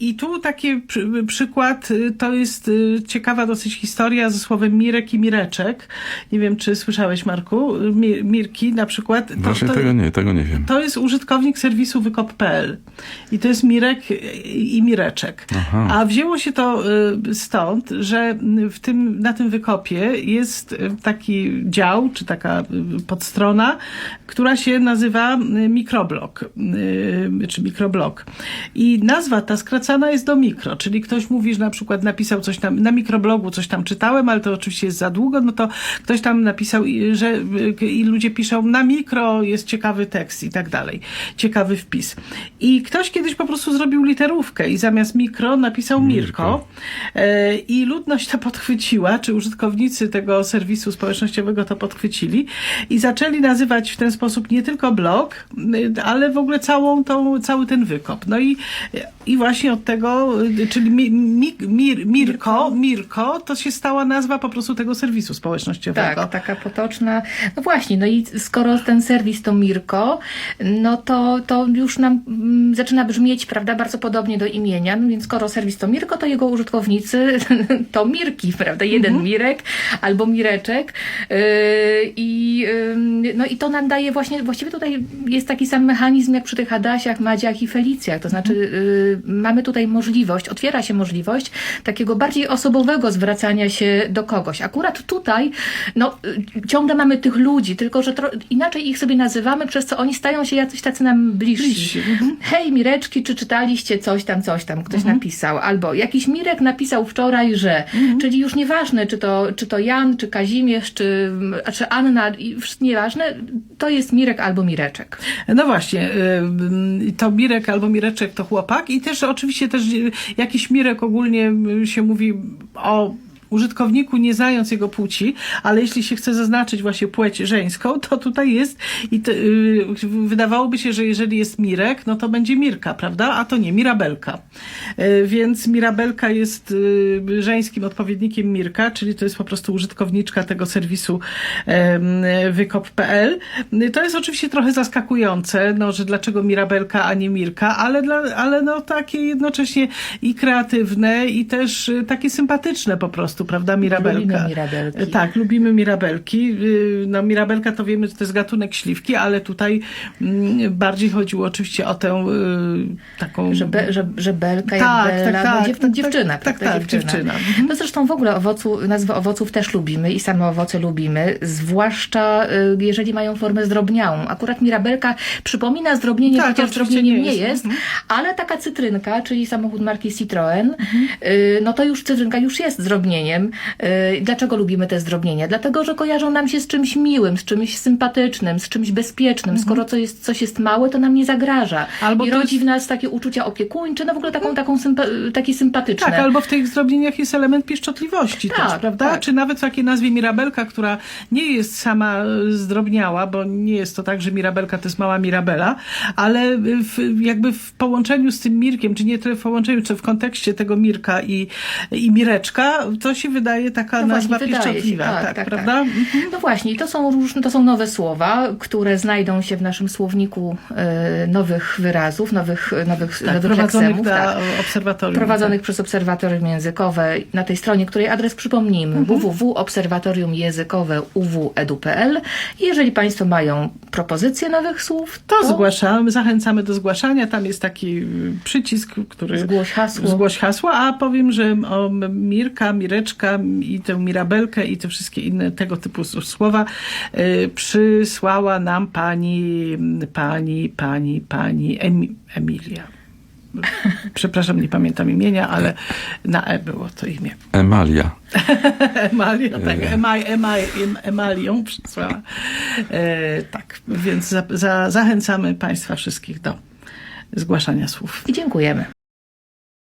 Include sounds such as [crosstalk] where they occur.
I tu taki przy, przykład, y, to jest y, ciekawa dosyć historia ze słowem Mirek i Mireczek. Nie wiem, czy słyszałeś, Marku? Mi, Mirki na przykład. To, Właśnie to, tego nie, tego nie wiem. to jest użytkownik serwisu wykop.pl i to jest Mirek i Mireczek. Aha. A wzięło się to y, stąd, że w tym, na tym wykopie jest y, taki dział, czy taka y, podstrona, która się nazywa y, mikroblog, y, czy mikroblog. I nazwa ta skracana jest do mikro, czyli ktoś mówi, że na przykład napisał coś tam, na mikroblogu coś tam czytałem, ale to oczywiście jest za długo, no to ktoś tam napisał, że y, i ludzie piszą na mikro jest ciekawy tekst i tak dalej, ciekawy wpis. I ktoś kiedyś po prostu zrobił literówkę i zamiast mikro napisał Mirko. Mirko. E, I ludność to podchwyciła, czy użytkownicy tego serwisu społecznościowego to podchwycili i zaczęli nazywać w ten sposób nie tylko blog, y, ale w ogóle całą tą, cały ten wykop. No i, i właśnie od tego, y, czyli mi, mi, mir, Mirko, Mirko, to się stała nazwa po prostu tego serwisu społecznościowego. Tak, taka potoczna. No właśnie, no i skoro ten serwis to Mirko, no to, to już nam mm, zaczyna brzmieć, prawda, bardzo podobnie do imienia. No więc skoro serwis to Mirko, to jego użytkownicy [laughs] to Mirki, prawda? Jeden Mirek albo Mireczek. Yy, I, yy, no i to nam daje właśnie, właściwie tutaj jest taki sam mechanizm jak przy tych Adasiach, Madziach i Felicjach. To znaczy yy, mamy tutaj możliwość, otwiera się możliwość takiego bardziej osobowego zwracania się do kogoś. Akurat tutaj, no, y, ciągle mamy tych ludzi, tylko że inaczej ich sobie nazywamy, przez co oni stają się jacyś tacy nam bliżsi. Bliżsi, mhm. Hej, Mireczki, czy czytaliście coś tam, coś tam, ktoś napisał, albo jakiś Mirek napisał wczoraj, że, czyli już nieważne, czy to, czy to Jan, czy Kazimierz, czy, czy Anna, nieważne, to jest Mirek albo Mireczek. No właśnie, y, to Mirek albo Mireczek to chłopak i też oczywiście też y, jakiś Mirek ogólnie y, się mówi o użytkowniku, nie znając jego płci, ale jeśli się chce zaznaczyć właśnie płeć żeńską, to tutaj jest i to, y, wydawałoby się, że jeżeli jest Mirek, no to będzie Mirka, prawda? A to nie, Mirabelka. Y, więc Mirabelka jest y, żeńskim odpowiednikiem Mirka, czyli to jest po prostu użytkowniczka tego serwisu em, wykop.pl. Y, To jest oczywiście trochę zaskakujące, no, że dlaczego Mirabelka, a nie Mirka, ale, dla, ale no takie jednocześnie i kreatywne, i też y, takie sympatyczne po prostu, prawda, Mirabelka. Lubimy Mirabelki. Y, Tak, lubimy Mirabelki. Y, No Mirabelka to wiemy, że to jest gatunek śliwki, ale tutaj mm, bardziej chodziło oczywiście o tę y, taką... Że, be, że, że belka Tak, jak bella, tak, no, tak, dziew, tak, dziewczyna, tak, prawda? tak, dziewczyna. Mhm. No zresztą w ogóle owocu, nazwy owoców też lubimy i same owoce lubimy, zwłaszcza y, jeżeli mają formę zdrobniałą. Akurat mirabelka przypomina zdrobnienie, Tak, chociaż zdrobnieniem nie nie jest. Mhm. jest, ale taka cytrynka, czyli samochód marki Citroën, y, no to już cytrynka już jest zdrobnieniem. Y, Dlaczego lubimy te zdrobnienia? Dlatego, że kojarzą nam się z czymś miłym, z czymś sympatycznym, z czymś bezpiecznym. Skoro coś jest, coś jest małe, to nam nie zagraża. Mhm. Albo I rodzi jest- w nas takie uczucia opiekuńcze, no w ogóle taką, taką sympa- takie sympatyczne. Tak, albo w tych zdrobnieniach jest element pieszczotliwości Tak, też, prawda? tak. Czy nawet w takiej nazwie Mirabelka, która nie jest sama e, zdrobniała, bo nie jest to tak, że Mirabelka to jest mała Mirabela, ale w, jakby w połączeniu z tym Mirkiem, czy nie tyle w połączeniu, czy w kontekście tego Mirka i, i Mireczka, to się wydaje taka No nazwa właśnie, wydaje się, pieszczotliwa, tak, tak, tak, prawda? Mhm. No właśnie, to są różne, to są nowe słowa, które znajdą się w naszym słowniku e, nowych wyrazów, nowych, nowych, Tak, nowych prowadzonych dla tak. obserwatorium. prowadzonych przez Obserwatorium Językowe na tej stronie, której adres przypomnijmy Mhm. www.obserwatoriumjęzykowe uw.edu.pl i jeżeli Państwo mają propozycje nowych słów, To zgłaszamy, zachęcamy do zgłaszania. Tam jest taki przycisk, który. Zgłoś hasło. Zgłoś hasło, a powiem, że o Mirka, Mireczka i tę Mirabelkę i te wszystkie inne tego typu słowa y, przysłała nam pani, pani, pani, pani Emi, Emilia. Przepraszam, nie pamiętam imienia, ale na E było to imię. Emalia. [laughs] Emalia, tak, Emaj, Emaj, em, Emalią przysłała. E, tak, więc za, za, zachęcamy Państwa wszystkich do zgłaszania słów. I dziękujemy.